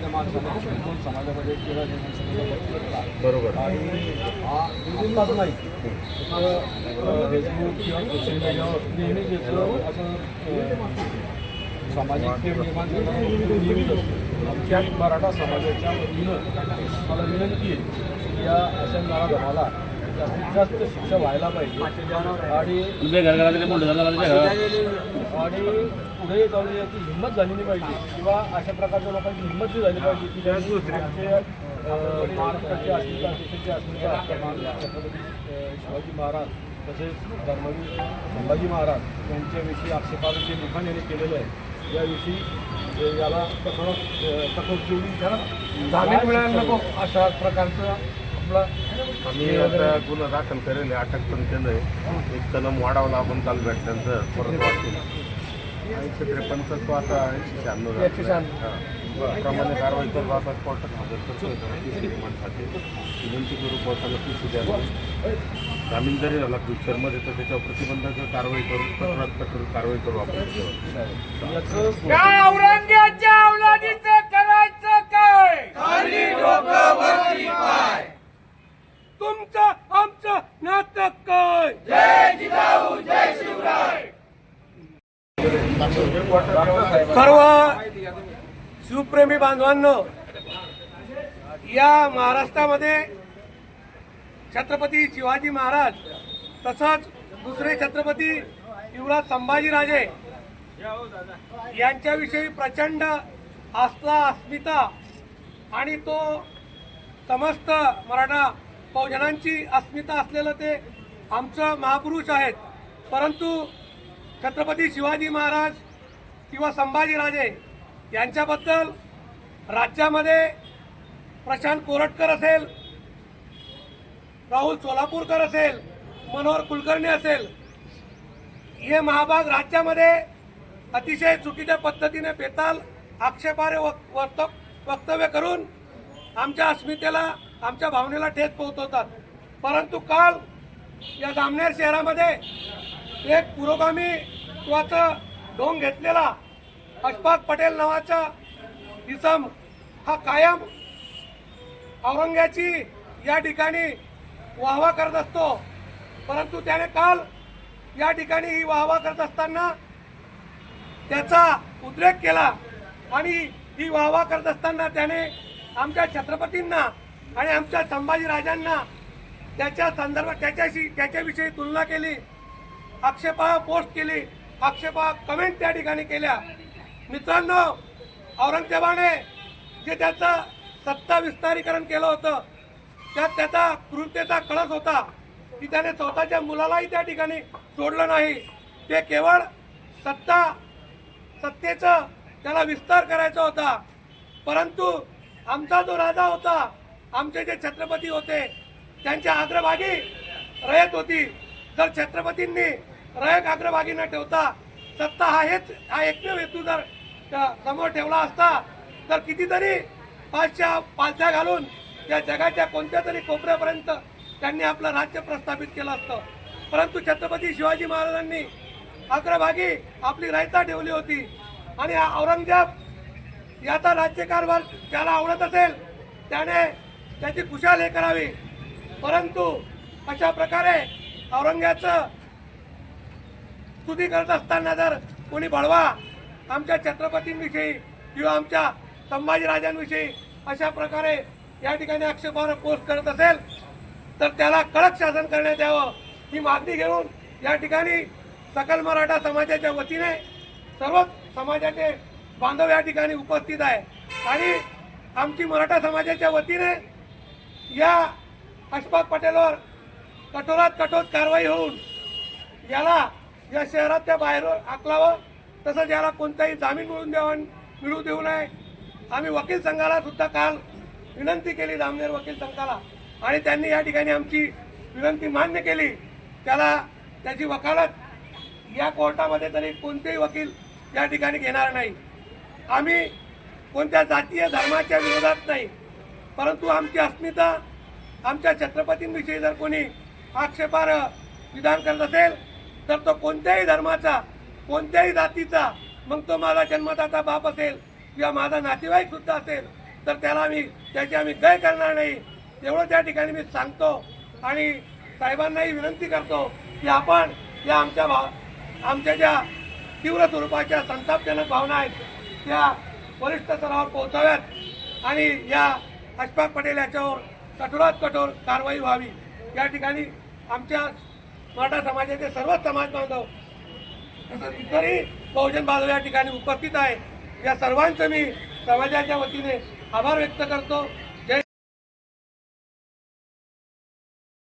नावाच्या माणसाने दोन समाजामध्ये केला बरोबर. आणि हा आत्ताच नाही. फेसबुक किंवा सोशल मीडियावर नेहमी घेतलं असं सामाजिक प्रेम निर्माण करणं नेहमीच असतं आमच्या मराठा समाजाच्या वतीनं मला विनंती आहे की या अशा नारा धर्माला जास्तीत जास्त शिक्षा व्हायला पाहिजे. आणि आणि पुढे जाऊन याची हिंमत झालेली पाहिजे. किंवा अशा प्रकारच्या लोकांची हिंमत जी झाली पाहिजे की अं, महाराष्ट्राची अस्मिता देशाची अस्मिता असताना छत्रपती शिवाजी महाराज तसेच धर्मवीर संभाजी महाराज यांच्याविषयी आक्षेपार्ह जे लिखाण यांनी केलेलं आहे याविषयी याला कठोर कठोर जेवढी त्याला जामीन मिळायला नको. अशा प्रकारचं आपला आम्ही आता गुन्हा दाखल करेल आहे, अटक पण केलंय. एक कलम वाढवला आपण काल भेटल्यानंतर परत वाचून एकशे त्रेपन्नचा तो आता एकशे शहाण्णव. एकशे शहाण्णव. हा. त्याप्रमाणे कारवाई करू. आता कोर्टात हजर करतो रिमांडसाठी विनंती करू. कोर्टाला पीसी द्यायला जामीन जरी झाला फ्युचरमध्ये तर त्याच्यावर प्रतिबंधाची कारवाई करू कठोरात कठोर कारवाई करू आपण त्याच्यावर याचं त्या औरंगजेबाच्या अवलादीचं करायचं काय तुमचं आमचं जय जिजाऊ जय शिवराय सर्व शिवप्रेमी बांधवांनो या महाराष्ट्रामध्ये छत्रपती शिवाजी महाराज तसंच दुसरे छत्रपती युवराज संभाजीराजे यांच्याविषयी प्रचंड आस्था अस्मिता आणि तो समस्त मराठा बहुजनांची अस्मिता असलेलं ते आमचं महापुरुष आहेत. परंतु छत्रपती शिवाजी महाराज किंवा संभाजीराजे यांच्याबद्दल राज्यामध्ये प्रशांत कोरटकर असेल राहुल सोलापूरकर असेल मनोहर कुलकर्णी असेल हे महाभाग राज्यामध्ये अतिशय चुकीच्या पद्धतीने बेताल आक्षेपार्ह वक्त- वक्तव्य करून आमच्या अस्मितेला आमच्या भावनेला ठेच पोहोचवतात. परंतु काल या जामनेर शहरामध्ये एक पुरोगामीत्वाचं ढोंग घेतलेला अशफाक पटेल नावाचा इसम हा कायम औरंग्याची या ठिकाणी वाहवा करत असतो. परंतु त्याने काल या ठिकाणी ही वाहवा करत असताना त्याचा उद्रेक केला आणि ही वाहवा करत असताना त्याने आमच्या छत्रपतींना आणि आमच्या संभाजीराजांना त्याच्या संदर्भात त्याच्याशी त्याच्याविषयी तुलना केली आक्षेपा पोस्ट केली आक्षेपा कमेंट त्या ठिकाणी केल्या. मित्रांनो औरंगजेबाने जे त्याचं सत्ता विस्तारीकरण केलं होतं त्यात त्याचा क्रूरतेचा कळस होता की त्याने स्वतःच्या मुलालाही त्या ठिकाणी सोडलं नाही. ते केवळ सत्ता सत्तेचं त्याला विस्तार करायचा होता. परंतु आमचा जो राजा होता आमचे जे छत्रपती होते त्यांच्या अग्रभागी रयत होती. जर छत्रपतींनी रयत अग्रभागी न ठेवता सत्ता हा हेच हा एकमेव हेतू जर समोर ठेवला असता तर कितीतरी पाचशा पालथ्या घालून या जगाच्या कोणत्या तरी कोपऱ्यापर्यंत त्यांनी आपलं राज्य प्रस्थापित केलं असतं. परंतु छत्रपती शिवाजी महाराजांनी अग्रभागी आपली रायता ठेवली होती. आणि हा औरंगजेब याचा राज्यकारभार ज्याला आवडत असेल त्याने त्याची कुशाल हे करावी. परंतु अशा प्रकारे औरंग्याचं स्तुती करत असताना जर कोणी बळवा आमच्या छत्रपतींविषयी किंवा आमच्या संभाजीराजांविषयी अशा प्रकारे या ठिकाणी आक्षेपार्ह पोस्ट करत असेल तर त्याला कडक शासन करण्यात यावं ही मागणी घेऊन या ठिकाणी सकल मराठा समाजाच्या वतीने सर्वच समाजाचे बांधव या ठिकाणी उपस्थित आहे आणि आमची मराठा समाजाच्या वतीने या अशफाक पटेलवर कठोरात कठोर कारवाई होऊन याला या शहराच्या बाहेर आकलावं तसंच याला कोणताही जामीन मिळून द्यावा मिळू देऊ नये. आम्ही वकील संघाला सुद्धा काल विनंती केली जामनेर वकील संघाला. आणि त्यांनी या ठिकाणी आमची विनंती मान्य केली. त्याला त्याची वकालत या कोर्टामध्ये तरी कोणतेही वकील या ठिकाणी घेणार नाही. आम्ही कोणत्या जातीय धर्माच्या विरोधात नाही. परंतु आमची अस्मिता आमच्या छत्रपतींविषयी जर कोणी आक्षेपार्ह विधान करत असेल तर तो कोणत्याही धर्माचा कोणत्याही जातीचा मग तो माझा जन्मदाता बाप असेल किंवा माझा नातेवाईक सुद्धा असेल तर त्याला आम्ही त्याची आम्ही गय करणार नाही. एवढं त्या ठिकाणी मी सांगतो आणि साहेबांनाही विनंती करतो की आपण या आमच्या भा आमच्या ज्या तीव्र स्वरूपाच्या संतापजनक भावना आहेत त्या वरिष्ठ स्तरावर पोहोचाव्यात आणि या अशफाक पटेल याच्यावर कठोरात कठोर कारवाई व्हावी. या ठिकाणी आमच्या मराठा समाजाचे सर्वच समाज बांधव तसंच इतरही बहुजन बांधव या ठिकाणी उपस्थित आहे या सर्वांचं मी समाजाच्या वतीने आभार व्यक्त करतो.